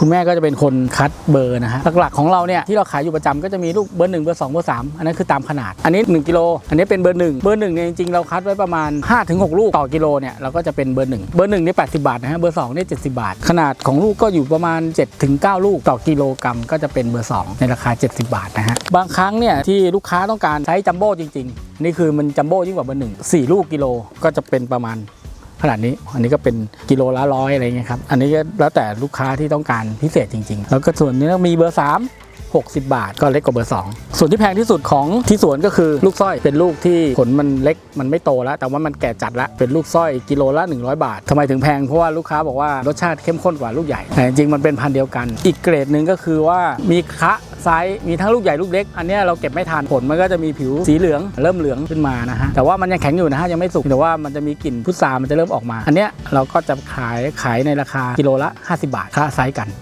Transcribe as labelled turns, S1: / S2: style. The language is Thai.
S1: คุณแม่ก็จะเป็นคนคัดเบอร์นะฮะหลักๆของเราเนี่ยที่เราขายอยู่ประจำก็จะมีลูกเบอร์หนึ่งเบอร์สองเบอร์สามอันนั้นคือตามขนาด อันนี้ 1กิโลอันนี้เป็นเบอร์หนึ่งเบอร์หนึ่งเนี่ยจริงๆเราคัดไว้ประมาณ5-6ลูกต่อกิโลเนี่ยเราก็จะเป็นเบอร์หนึ่งเบอร์หนึ่งนี่80บาทนะฮะเบอร์สองนี่70บาท ขนาดของลูกก็อยู่ประมาณ7-9ลูกต่อกิโลกรัมก็จะเป็นเบอร์สองในราคา 70 บาทนะฮะบางครั้งเนี่ยที่ลูกค้าต้องการใช้จัมโบ้จริง ๆ นี่คือมันจัมโบ้ยิ่งกว่าเบอร์หนึ่งสี่ลูกกิโลก็จะเป็นประมาณ ขนาดนี้อันนี้ก็เป็นกิโลละร้อยอะไรเงี้ยครับอันนี้ก็แล้วแต่ลูกค้าที่ต้องการพิเศษจริง ๆ แล้วก็ส่วนนี้มีเบอร์ 3 60 บาทก็เล็กกว่าเบอร์ 2 ส่วนที่แพงที่สุดของที่สวนก็คือลูกสร้อยเป็นลูกที่ผลมันเล็กมันไม่โตแล้ว แต่ว่ามันแก่จัดแล้วเป็นลูกสร้อยกิโลละ 100 บาททำไมถึงแพงเพราะว่าลูกค้าบอกว่ารสชาติเข้มข้นกว่าลูกใหญ่แต่จริงมันเป็นพันธุ์เดียวกัน อีกเกรดหนึ่งก็คือว่ามีคะ ไซส์มีทั้งลูกใหญ่ลูกเล็ก อันนี้เราเก็บไม่ทานผลมันก็จะมีผิวสีเหลืองเริ่มเหลืองขึ้นมานะฮะแต่ว่ามันยังแข็งอยู่นะฮะยังไม่สุกแต่ว่ามันจะมีกลิ่นพุทรามันจะเริ่มออกมา อันเนี้ยเราก็จะขายขายในราคากิโลละ 50 บาทค่าไซส์กัน